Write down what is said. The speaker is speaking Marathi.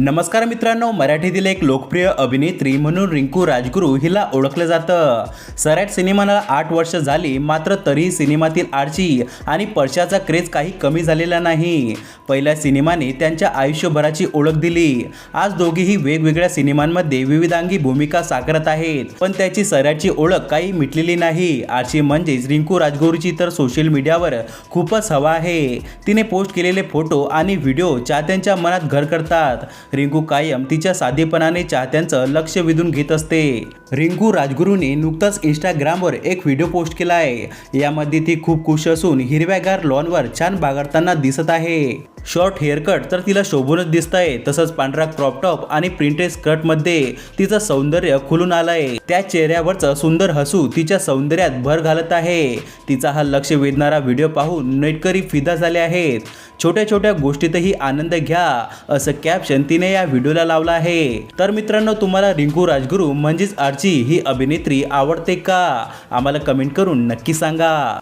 नमस्कार मित्रांनो मराठीतील एक लोकप्रिय अभिनेत्री म्हणून रिंकू राजगुरू हिला ओळखलं जातं. सराट सिनेमाला आठ वर्ष झाली मात्र तरीही सिनेमातील आरची आणि परशाचा क्रेज काही कमी झालेला नाही. पहिल्या सिनेमाने त्यांच्या आयुष्यभराची ओळख दिली. आज दोघेही वेगवेगळ्या सिनेमांमध्ये विविधांगी भूमिका साकारत आहेत पण त्याची सराटची ओळख काही मिटलेली नाही. आरची म्हणजेच रिंकू राजगुरूची तर सोशल मीडियावर खूपच हवा आहे. तिने पोस्ट केलेले फोटो आणि व्हिडिओ चाहत्यांच्या मनात घर करतात. रिंकू कायम तिच्या साधेपणाने चाहत्यांचं लक्ष वेधून घेत असते. रिंकू राजगुरूने नुकताच इंस्टाग्रामवर एक व्हिडिओ पोस्ट केला आहे. यामध्ये ती खूप खुश असून हिरव्यागार लॉनवर छान बागडताना दिसत आहे. शॉर्ट हेअरकट तर तिला शोभूनच दिसत आहे तसंच पांढरा क्रॉप टॉप आणि प्रिंटेड स्कर्टमध्ये तिचं सौंदर्य खुलून आलंय. त्या चेहऱ्यावरचं सुंदर हसू तिच्या सौंदर्यात भर घालत आहे. तिचा हा लक्ष वेधणारा व्हिडिओ पाहून नेटकरी फिदा झाले आहेत. छोट्या छोट्या गोष्टीतही आनंद घ्या असं कॅप्शन तिने या व्हिडिओला लावलं आहे. तर मित्रांनो तुम्हाला रिंकू राजगुरू म्हणजेच आर्ची ही अभिनेत्री आवडते का? आम्हाला कमेंट करून नक्की सांगा.